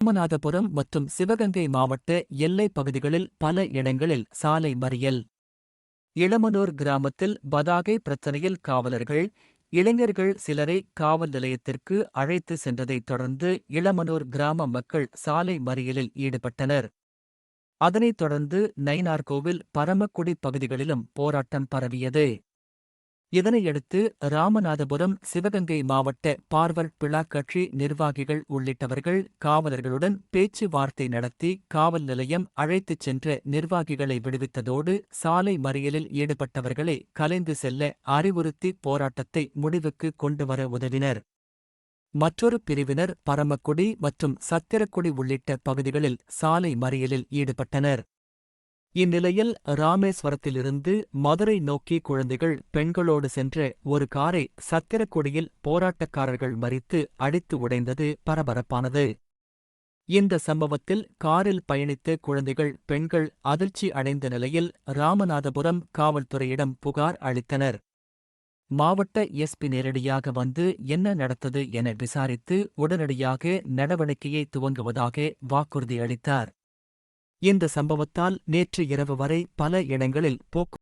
ராமநாதபுரம் மற்றும் சிவகங்கை மாவட்ட எல்லைப் பகுதிகளில் பல இடங்களில் சாலை மறியல். இளமனூர் கிராமத்தில் பதாகை பிரச்சனையில் காவலர்கள் இளைஞர்கள் சிலரை காவல் நிலையத்திற்கு அழைத்து சென்றதைத் தொடர்ந்து இளமனூர் கிராம மக்கள் சாலை மறியலில் ஈடுபட்டனர். அதனைத் தொடர்ந்து நயினார்கோவில் பரமக்குடி பகுதிகளிலும் போராட்டம் பரவியது. இதனையடுத்து ராமநாதபுரம் சிவகங்கை மாவட்ட பார்வர்ட் பிளா கட்சி நிர்வாகிகள் உள்ளிட்டவர்கள் காவலர்களுடன் பேச்சுவார்த்தை நடத்தி காவல் நிலையம் அழைத்துச் சென்ற நிர்வாகிகளை விடுவித்ததோடு சாலை மறியலில் ஈடுபட்டவர்களை கலைந்து செல்ல அறிவுறுத்தி போராட்டத்தை முடிவுக்கு கொண்டுவர உதவினர். மற்றொரு பிரிவினர் பரமக்குடி மற்றும் சத்திரக்குடி உள்ளிட்ட பகுதிகளில் சாலை மறியலில் ஈடுபட்டனர். இந்நிலையில் ராமேஸ்வரத்திலிருந்து மதுரை நோக்கி குழந்தைகள் பெண்களோடு சென்ற ஒரு காரை சத்திரக்குடியில் போராட்டக்காரர்கள் மறித்து அடித்து உடைந்தது பரபரப்பானது. இந்த சம்பவத்தில் காரில் பயணித்த குழந்தைகள் பெண்கள் அதிர்ச்சி அடைந்த நிலையில் ராமநாதபுரம் காவல்துறையிடம் புகார் அளித்தனர். மாவட்ட எஸ்பி நேரடியாக வந்து என்ன நடந்தது என விசாரித்து உடனடியாக நடவடிக்கையை துவங்குவதாக வாக்குறுதி அளித்தார். இந்த சம்பவத்தால் நேற்று இரவு வரை பல இடங்களில் போக்கு